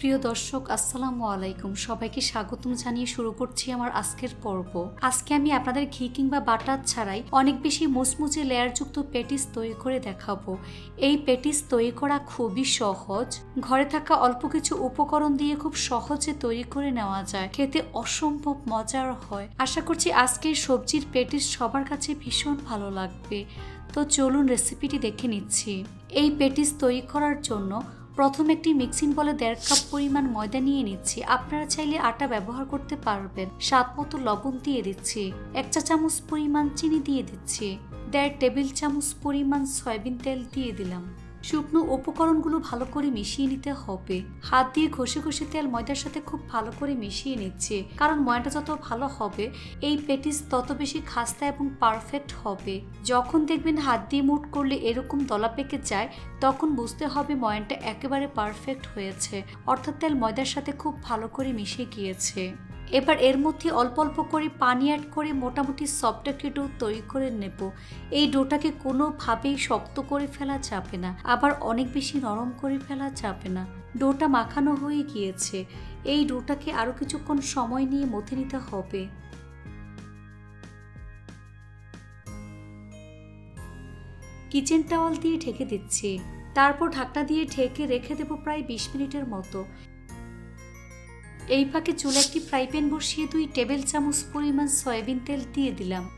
প্রিয় দর্শক, আসসালামু আলাইকুম। সবাইকে স্বাগতম জানিয়ে শুরু করছি আমার আজকের পর্ব। আজকে আমি আপনাদের ঘি কিংবা বাটার ছাড়াই অনেক বেশি মুচমুচে লেয়ারযুক্ত পেটিস তৈরি করে দেখাবো। এই পেটিস তৈরি করা খুবই সহজ। ঘরে থাকা অল্প কিছু উপকরণ দিয়ে খুব সহজে তৈরি করে নেওয়া যায়। খেতে অসম্ভব মজার হয়। আশা করছি আজকের সবজির পেটিস সবার কাছে ভীষণ ভালো লাগবে। তো চলুন রেসিপিটি দেখে নিচ্ছি। এই পেটিস তৈরি করার জন্য প্রথম একটি মিক্সিং বলে দেড় কাপ পরিমাণ ময়দা নিয়ে নিচ্ছি। আপনারা চাইলে আটা ব্যবহার করতে পারবেন। স্বাদ মতো লবণ দিয়ে দিচ্ছি। এক চা চামচ পরিমাণ চিনি দিয়ে দিচ্ছি। দেড় টেবিল চামচ পরিমাণ সয়াবিন তেল দিয়ে দিলাম। শুকনো উপকরণগুলো ভালো করে মিশিয়ে নিতে হবে। হাত দিয়ে ঘষে ঘষে তেল ময়দার সাথে খুব ভালো করে মিশিয়ে নিচ্ছে। কারণ ময়দা যত ভালো হবে, এই পেটিস তত বেশি খাস্তা এবং পারফেক্ট হবে। যখন দেখবেন হাত দিয়ে মুট করলে এরকম দলা পেকে যায়, তখন বুঝতে হবে ময়নটা একেবারে পারফেক্ট হয়েছে। অর্থাৎ তেল ময়দার সাথে খুব ভালো করে মিশে গিয়েছে। এবার এর মধ্যে অল্প অল্প করে পানি অ্যাড করে মোটামুটি সফট একটি ডো তৈরি করে নেব। এই ডোটাকে কোনোভাবেই শক্ত করে ফেলা যাবে না, আবার অনেক বেশি নরম করে ফেলা যাবে না। ডোটা মাখানো হয়ে গিয়েছে। এই ডোটাকে আরও কিছুক্ষণ সময় নিয়ে মথে নিতে হবে। কিচেন টাওয়াল দিয়ে ঢেকে দিচ্ছি। তারপর ঢাকনা দিয়ে ঢেকে রেখে দেবো প্রায় বিশ মিনিটের মতো। এই ফাঁকে চুলে একটি ফ্রাই প্যান বসিয়ে দুই টেবিল চামচ পরিমাণ সয়াবিন তেল দিয়ে দিলাম।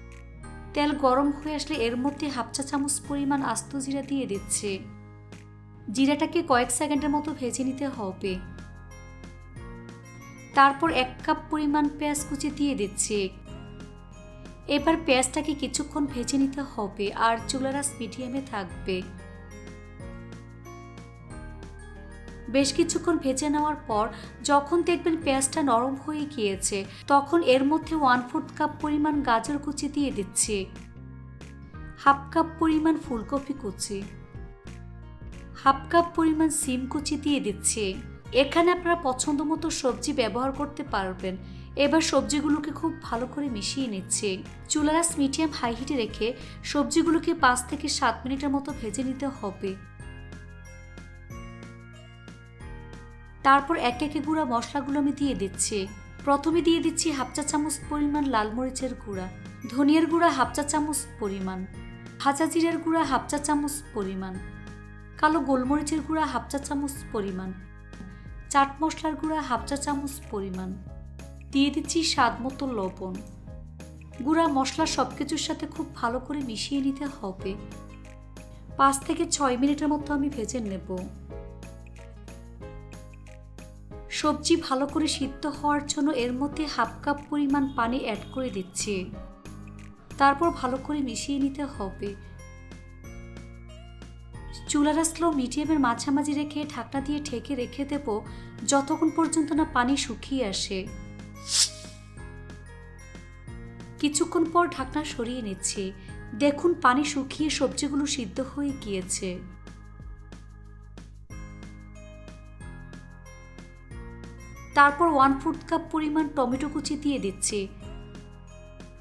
তেল গরম হয়ে আসলে এর মধ্যে হাফ চা চামচ পরিমাণ আস্ত জিরা দিয়ে দিচ্ছে। জিরাটাকে কয়েক সেকেন্ডের মতো ভেজে নিতে হবে। তারপর এক কাপ পরিমাণ পেঁয়াজ কুচি দিয়ে দিচ্ছে। এবার পেঁয়াজটাকে কিছুক্ষণ ভেজে নিতে হবে আর চুলারাস মিডিয়ামে থাকবে। বেশ কিছুক্ষণ ভেজে নেওয়ার পর যখন দেখবেন পেঁয়াজটা নরম হয়ে গিয়েছে, তখন এর মধ্যে ওয়ান ফোর্থ কাপ পরিমাণ গাজর কুচি দিয়ে দিচ্ছি। হাফ কাপ পরিমাণ ফুলকপি কুচি। হাফ কাপ পরিমাণ সিম কুচি দিয়ে দিচ্ছি। এখানে আপনারা পছন্দ মতো সবজি ব্যবহার করতে পারবেন। এবার সবজিগুলোকে খুব ভালো করে মিশিয়ে নিচ্ছে। চুলারাস মিডিয়াম হাই হিটে রেখে সবজিগুলোকে পাঁচ থেকে সাত মিনিটের মতো ভেজে নিতে হবে। তারপর এক একে গুঁড়া মশলাগুলো আমি দিয়ে দিচ্ছি। প্রথমে দিয়ে দিচ্ছি হাফ চা চামচ পরিমাণ লাল মরিচের গুঁড়া, ধনিয়ার গুঁড়া হাফ চা চামচ পরিমাণ, ভাজা জিরের গুঁড়া হাফ চা চামচ পরিমাণ, কালো গোলমরিচের গুঁড়া হাফ চা চামচ পরিমাণ, চাট মশলার গুঁড়া হাফ চা চামচ পরিমাণ। দিয়ে দিচ্ছি স্বাদ মতো লবণ। গুঁড়া মশলা সব কিছুর সাথে খুব ভালো করে মিশিয়ে নিতে হবে। পাঁচ থেকে ছয় মিনিটের মতো আমি ভেজে নেব। সবজি ভালো করে সিদ্ধ হওয়ার জন্য এর মধ্যে হাফ কাপ পরিমাণ পানি অ্যাড করে দিচ্ছি। তারপর ভালো করে মিশিয়ে নিতে হবে। চুলারা স্লো মিডিয়ামের মাঝামাঝি রেখে ঢাকনা দিয়ে ঠেকে রেখে দেব যতক্ষণ পর্যন্ত না পানি শুকিয়ে আসে। কিছুক্ষণ পর ঢাকনা সরিয়ে নিচ্ছি। দেখুন পানি শুকিয়ে সবজিগুলো সিদ্ধ হয়ে গিয়েছে। তারপর ওয়ান ফোর্থ কাপ পরিমাণ টমেটো কুচি দিয়ে দিচ্ছি।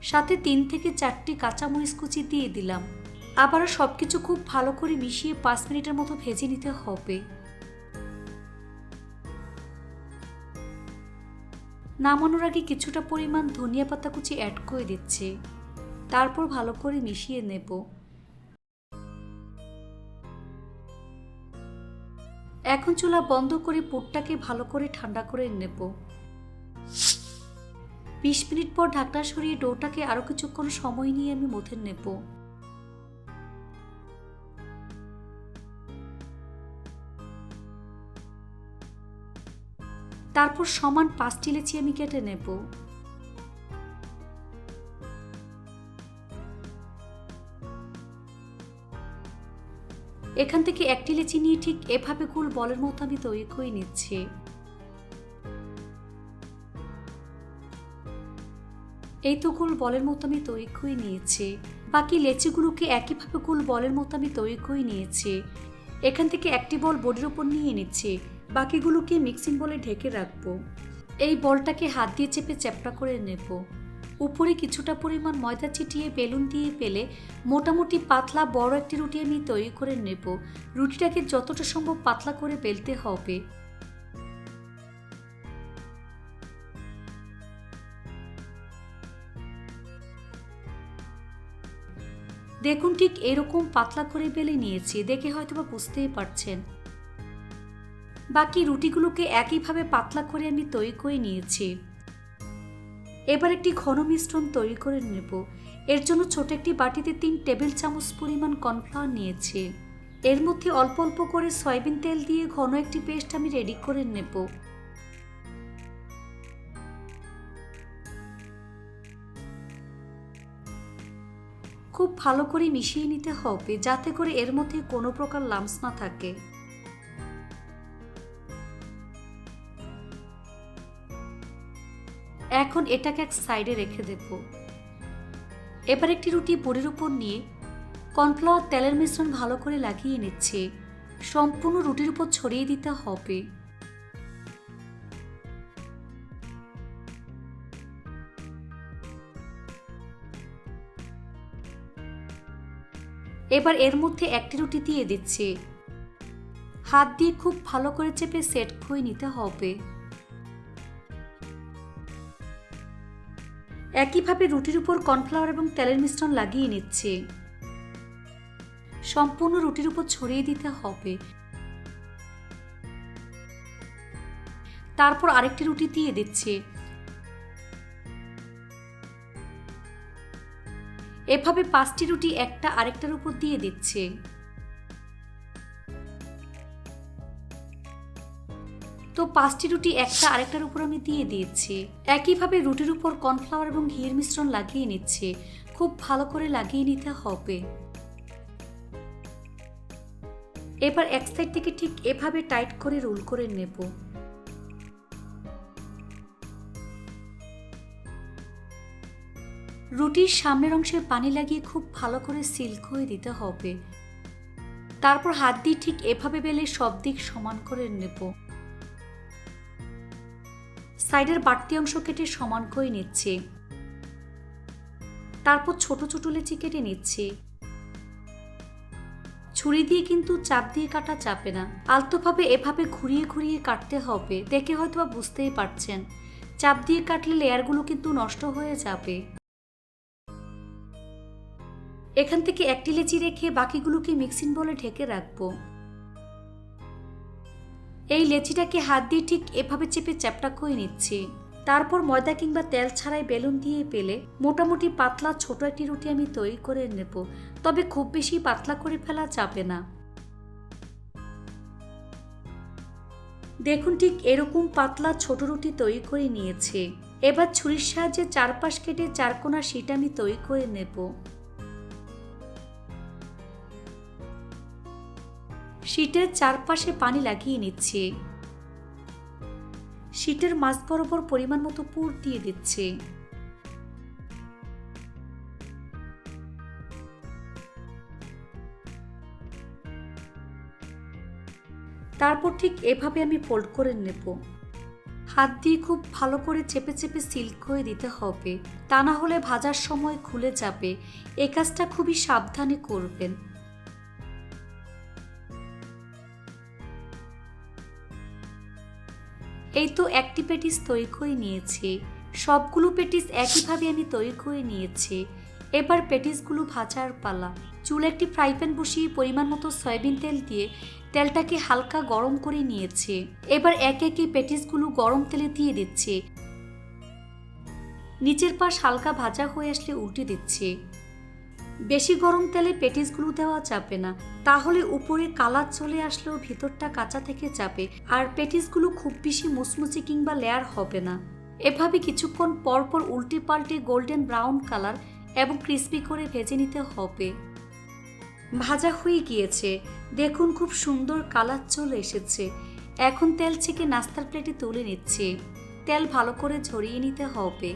সাথে তিন থেকে চারটি কাঁচামরিচ কুচি দিয়ে দিলাম। আবারও সব কিছু খুব ভালো করে মিশিয়ে পাঁচ মিনিটের মতো ভেজে নিতে হবে। নামানোর আগে কিছুটা পরিমাণ ধনিয়া পাতা কুচি অ্যাড করে দিচ্ছি। তারপর ভালো করে মিশিয়ে নেব। এখন চুলা বন্ধ করে পুরটাকে ভালো করে ঠান্ডা করে নেব। বিশ মিনিট পর ঢাকনা সরিয়ে ডোটাকে আরও কিছুক্ষণ সময় নিয়ে আমি মথে নেব। তারপর সমান পাঁচটি লেচি আমি কেটে নেব। এখান থেকে একটি লেচি নিয়ে ঠিক এভাবে গোল বলের মতো আমি তৈরি করে নিচ্ছি। এই তো গোল বলের মতো আমি তৈরি করে নিয়েছি। বাকি লেচিগুলোকে একইভাবে গোল বলের মতো আমি তৈরি করে নিয়েছি। এখান থেকে একটি বল বডির ওপর নিয়ে নিচ্ছি। বাকিগুলোকে মিক্সিং বলে ঢেকে রাখব। এই বলটাকে হাত দিয়ে চেপে চ্যাপটা করে নেব। উপরে কিছুটা পরিমাণ ময়দা ছিটিয়ে বেলুন দিয়ে পেলে মোটামুটি পাতলা বড় একটি রুটি আমি তৈরি করে নেব। রুটিটাকে যতটা সম্ভব পাতলা করে বেলতে হবে। দেখুন ঠিক এরকম পাতলা করে বেলে নিয়েছি, দেখে হয়তো বা বুঝতেই পারছেন। বাকি রুটিগুলোকে একইভাবে পাতলা করে আমি তৈরি করে নিয়েছি। এবার একটি ঘন মিশ্রণ তৈরি করে নেব। এর জন্য ছোট একটি বাটিতে তিন টেবিল চামচ পরিমাণ কর্নফ্লাওয়ার নিয়েছি। এর মধ্যে অল্প অল্প করে সয়াবিন তেল দিয়ে ঘন একটি পেস্ট আমি রেডি করে নেব। খুব ভালো করে মিশিয়ে নিতে হবে, যাতে করে এর মধ্যে কোনো প্রকার লামস না থাকে। এখন এটাকে এক সাইডে রেখে দেব এবার একটি রুটি বুড়ির উপর নিয়ে কর্নফ্লাওয়ার তেলের মিশ্রণ ভালো করে লাগিয়ে নিচ্ছে। সম্পূর্ণ রুটির উপর ছড়িয়ে দিতে হবে। এবার এর মধ্যে একটি রুটি দিয়ে দিচ্ছে। হাত দিয়ে খুব ভালো করে চেপে সেট করে নিতে হবে। একইভাবে রুটির উপর কর্নফ্লাওয়ার এবং তেলের মিশ্রণ লাগিয়ে নিচ্ছে। সম্পূর্ণ রুটির উপর ছড়িয়ে দিতে হবে। তারপর আরেকটি রুটি দিয়ে দিচ্ছে। এভাবে পাঁচটি রুটি একটা আরেকটার উপর দিয়ে দিচ্ছে। তো পাঁচটি রুটি একটা আরেকটার উপর আমি দিয়ে দিয়েছি। একইভাবে রুটির উপর কর্নফ্লাওয়ার এবং ঘিয়ের মিশ্রণ লাগিয়ে নিচ্ছে। খুব ভালো করে লাগিয়ে নিতে হবে। এবার এক সাইড থেকে ঠিক এভাবে টাইট করে রোল করে নেব। রুটির সামনের অংশে পানি লাগিয়ে খুব ভালো করে সিল করে দিতে হবে। তারপর হাত দিয়ে ঠিক এভাবে বেলে সব দিক সমান করে নেব। সাইডের বাড়তি অংশ কেটে সমান করে নিচ্ছে। তারপর ছোট ছোট লেচি কেটে নিচ্ছে। ছুরি দিয়ে কিন্তু চাপ দিয়ে কাটা চাপে না। আলতোভাবে এভাবে ঘুরিয়ে ঘুরিয়ে কাটতে হবে। দেখে হয়তো বা বুঝতেই পারছেন। চাপ দিয়ে কাটলে লেয়ারগুলো কিন্তু নষ্ট হয়ে যাবে। এখান থেকে একটি লেচি রেখে বাকিগুলোকে মিক্সিং বলে ঢেকে রাখব। এই লেচিটাকে হাত দিয়ে ঠিক এভাবে চেপে চ্যাপটা করে নিচ্ছি। তারপর ময়দা কিংবা তেল ছাড়াই বেলুন দিয়ে পেলে মোটামুটি পাতলা ছোট একটি রুটি আমি তৈরি করে নেব। তবে খুব বেশি পাতলা করে ফেলা যাবে না। দেখুন ঠিক এরকম পাতলা ছোট রুটি তৈরি করে নিয়েছে। এবার ছুরির সাহায্যে চারপাশ কেটে চারকোনা শিট আমি তৈরি করে নেব। শিটের চারপাশে পানি লাগিয়ে নিচ্ছে। শিটের মাছ বরাবর পরিমাণ মতো পুর দিয়ে দিচ্ছে। তারপর ঠিক এভাবে আমি ফোল্ড করে নেব। হাত দিয়ে খুব ভালো করে চেপে চেপে সিল্ক করে দিতে হবে। তা না হলে ভাজার সময় খুলে যাবে। এ কাজটা খুবই সাবধানে করবেন। এই তো একটি পেটিস তৈরি করে নিয়েছি। সবগুলো পেটিস একইভাবে আমি তৈরি করে নিয়েছি। এবার পেটিসগুলো ভাজার পালা। চুলে একটি ফ্রাই প্যান বসিয়ে পরিমাণ মতো সয়াবিন তেল দিয়ে তেলটাকে হালকা গরম করে নিয়েছে। এবার এক একে পেটিসগুলো গরম তেলে দিয়ে দিচ্ছে। নিচের পাশ হালকা ভাজা হয়ে আসলে উল্টে দিচ্ছে। বেশি গরম তেলে পেটিসগুলো দেওয়া যাবে না। তাহলে উপরে কালার চলে আসলেও ভিতরটা কাঁচা থেকে যাবে, আর পেটিসগুলো খুব বেশি মুচমুচি কিংবা লেয়ার হবে না। এভাবে কিছুক্ষণ পরপর উল্টে পাল্টে গোল্ডেন ব্রাউন কালার এবং ক্রিস্পি করে ভেজে নিতে হবে। ভাজা হয়ে গিয়েছে। দেখুন খুব সুন্দর কালার চলে এসেছে। এখন তেল ছেঁকে নাস্তার প্লেটে তুলে নিচ্ছে। তেল ভালো করে ঝরিয়ে নিতে হবে।